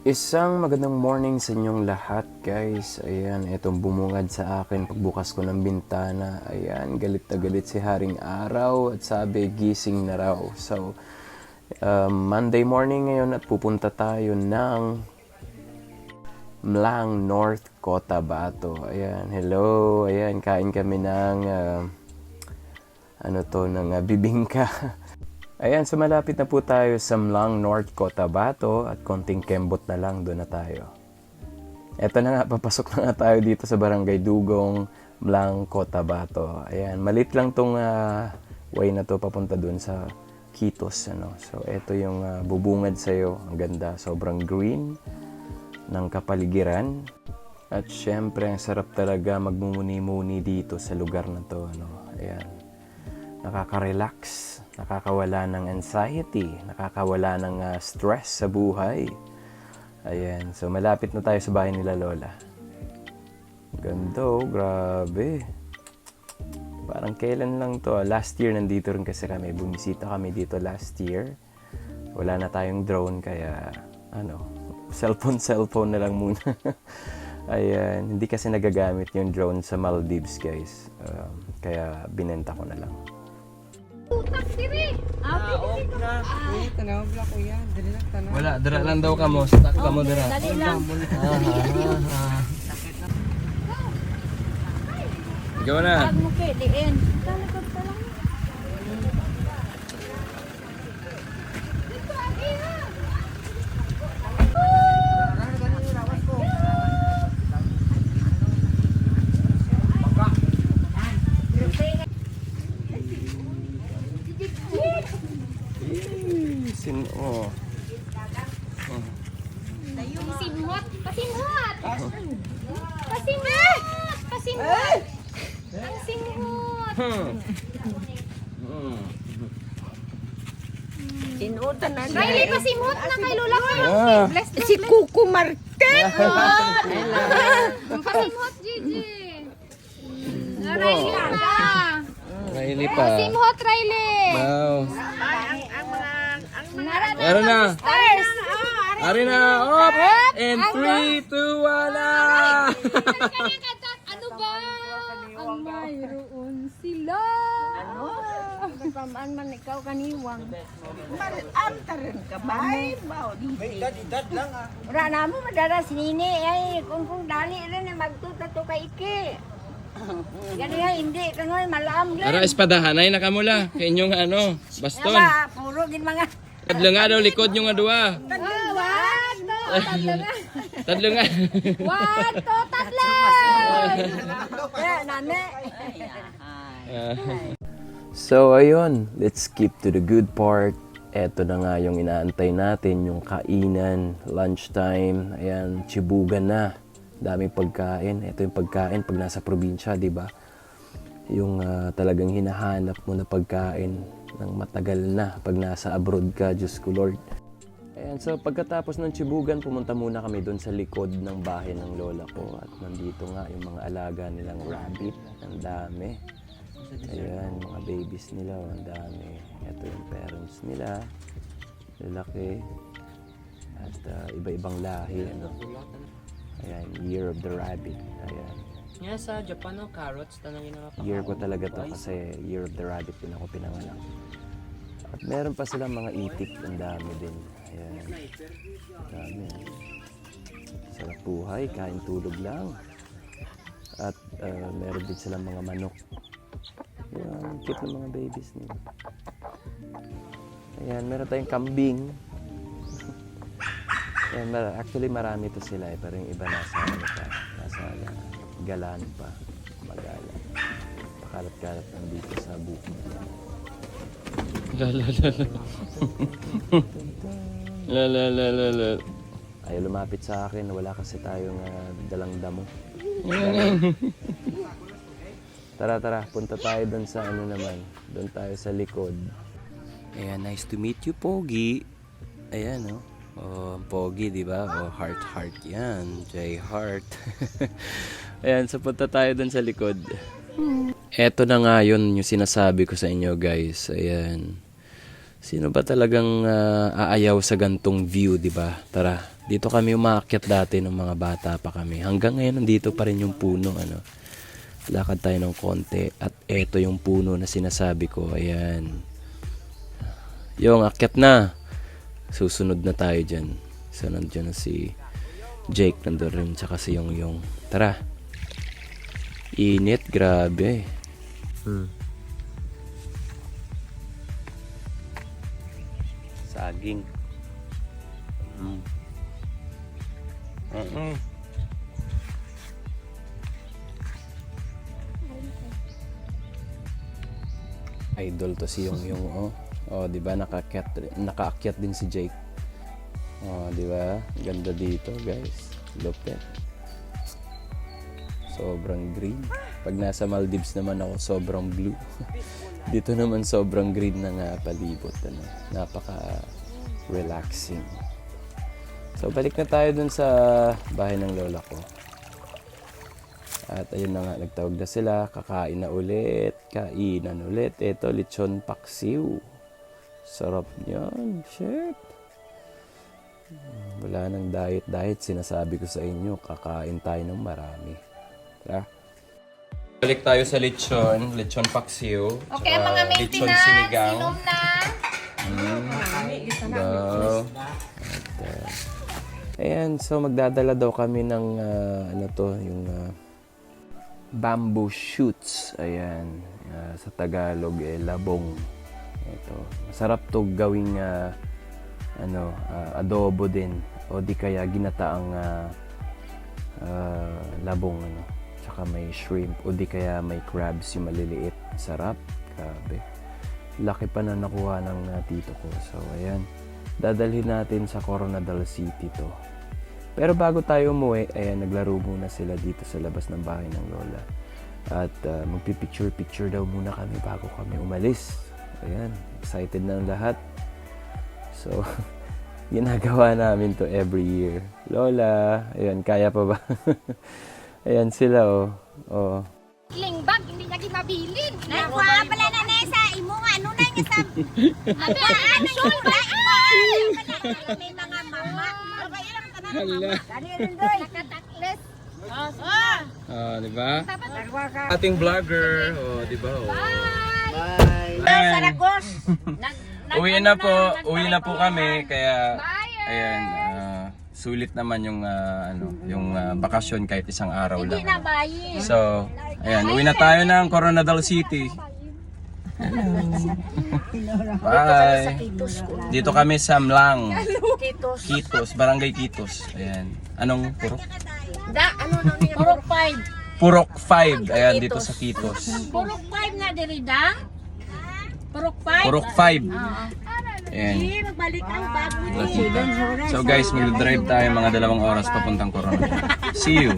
Isang magandang morning sa inyong lahat guys. Ayan, itong bumungad sa akin pagbukas ko ng bintana. Ayan, galit na galit si Haring Araw at sabi gising na raw. So, um, Monday morning ngayon at pupunta tayo ng Mlang North Cotabato. Ayan, hello. Ayan, kain kami ng uh, ano to, ng uh, bibingka. Ayan, so malapit na po tayo sa Mlang North Cotabato at konting kembot na lang doon na tayo. Eto na nga, papasok na nga tayo dito sa Barangay Dugong, Mlang Cotabato. Ayan, malit lang tong ah, way na to papunta doon sa Kitos. Ano? So, eto yung ah, bubungad sa'yo. Ang ganda, sobrang green ng kapaligiran. At syempre, ang sarap talaga magmumuni-muni dito sa lugar na to. Ano? Ayan nakaka-relax, nakakawala ng anxiety, nakakawala ng ah, stress sa buhay. Ayan, so malapit na tayo sa bahay nila Lola. Ganda oh, grabe. Parang kailan lang to, ah, last year nandito rin kasi kami, bumisita kami dito last year. Wala na tayong drone kaya ano, cellphone cellphone na lang muna. Ayan, hindi kasi nagagamit yung drone sa Maldives guys. Um, kaya binenta ko na lang. Uy, tanaw bla kuya. Dali lang tanaw. Wala, dira lang daw ka mo. Stuck ka mo dira. Dali lang. Ikaw na. Pag mo kay diin. Talakad pa lang. Sin oh. Pasimhot! Pasimhot! Pasimhot! Pasimhot! Pasimhot! Hmm. Inutan na Riley, pasimhot na kay Lola ko. Ah. Si Kuko Martin. Pasimhot, Gigi. Ah, Riley pa. Riley pa. Pasimhot, Riley. Wow. Nara na. Meron na. Stars. Ari na. Up. And 3, 2, 1 na. Ano ba? Ang mayroon sila. Ano? Pamaan man ikaw kaniwang. Malam ta rin ka bay. Bao di. Wala na mo madara si Nini. Ay, kung kung dali rin eh, magtuta to kay Iki. Gani nga, hindi. Kanoy, malam rin. Ara espadahan ay nakamula. Kay inyong ano, baston. Aba, puro gin mga. Tadlo nga daw likod nyo nga duwa. Tatlo na. Tadlo nga. One, two, tatlo. Kaya, nane. So ayun, let's skip to the good part. Eto na nga yung inaantay natin, yung kainan, lunchtime, ayan, chibugan na. Daming pagkain. Ito yung pagkain pag nasa probinsya, di ba? Yung ah, talagang hinahanap mo na pagkain ng matagal na pag nasa abroad ka, Diyos ko Lord. Ayan, so pagkatapos ng chibugan, pumunta muna kami doon sa likod ng bahay ng lola ko. At nandito nga yung mga alaga nilang rabbit. Ang dami. Ayan, mga babies nila, oh, ang dami. Ito yung parents nila. Lalaki. At ah, iba-ibang lahi. Ano. Ayan, Year of the Rabbit. Ayan. Nga sa Japan, no, carrots, tanongin na nga Year ko talaga to kasi Year of the Rabbit din ako pinanganak. At meron pa silang mga itik. Ang dami din. Ayan. Ang dami. Sarap buhay. Kain tulog lang. At ah, meron din silang mga manok. Yan. Cute ng mga babies nila. Ayan. Meron tayong kambing. Ayan, mar- actually marami to sila eh, pero yung iba nasa ano pa, nasa uh, galan pa, magala. Pakalat-kalat lang dito sa bukid. La la la la. la la la la la. Ayaw lumapit sa akin, wala kasi tayong uh, dalang damo. tara tara, punta tayo doon sa ano naman, doon tayo sa likod. Ayan, nice to meet you, Pogi. Ayan, oh. Oh, Pogi, di ba? Oh, heart, heart yan. J Heart. Ayan, so punta tayo dun sa likod. Eto na nga yun yung sinasabi ko sa inyo, guys. Ayan. Sino ba talagang ah, aayaw sa gantong view, di ba? Tara, Dito kami umakyat dati ng mga bata pa kami. Hanggang ngayon nandito pa rin yung puno ano. Lakad tayo ng konti at eto yung puno na sinasabi ko. Ayan. Yung akyat na. Susunod na tayo dyan. So nandiyan na si Jake nandun rin tsaka si Yung Yung. Tara. Init, grabe. Hmm. Saging. Mm. Mm-mm. Idol to si Yung Yung oh. Oh, 'di ba nakaakyat nakaakyat din si Jake. Oh, 'di ba? Ganda dito, guys. Lupit. Sobrang green. Pag nasa Maldives naman ako, sobrang blue. Dito naman sobrang green na nga palibot. Ano? Napaka relaxing. So, balik na tayo dun sa bahay ng lola ko. At ayun na nga, nagtawag na sila. Kakain na ulit. Kainan ulit. Ito, lechon paksiw. Sarap niyan. Shit. Wala nang diet-diet. Sinasabi ko sa inyo, kakain tayo ng marami. Tara. Balik tayo sa lechon. Lechon paksiw. Okay, mga maintenance, inom na. Wow. At, uh, ayan, so magdadala daw kami ng ah, ano to, yung ah, bamboo shoots. Ayan, ah, sa Tagalog eh labong. Ito. Masarap to gawing ah, ano, ah, adobo din o di kaya ginataang ah, ah, labong ano. Tsaka may shrimp o di kaya may crabs yung maliliit. Sarap. Grabe laki pa na nakuha ng uh, tito ko. So, ayan. Dadalhin natin sa Coronadal City to. Pero bago tayo umuwi, ayan, naglaro muna sila dito sa labas ng bahay ng lola. At uh, magpipicture-picture daw muna kami bago kami umalis. Ayan, excited na ang lahat. So, ginagawa namin to every year. Lola, ayan, kaya pa ba? ayan sila, oh. oh. Lingbag, hindi niya ginabilin. Nakuha pala na Nessa, imo nga, ano na nga sa... Ano yun? May mga mama. Hala. Dali rin doy. Nakatakles. Ah, di ba? Ating vlogger, oh, di ba? Oh. Saragos. Uwi na po, uwi na po kami kaya ayan, ah, sulit naman yung ah, ano, yung ah, bakasyon kahit isang araw lang. Hindi na bayi. So, ayan, uwi na tayo ng Coronadal City. Bye. Dito kami sa Mlang, Titos. Kitos, Barangay Kitos. Ayan. Anong purok? Da, ano na niya? Purok 5. Purok 5. Ayan, dito sa Kitos. Purok 5 na diri da? Purok 5? Purok 5. Ayan. Magbalik ang bago So guys, mag-drive tayo mga dalawang oras papuntang Coronadal. See you.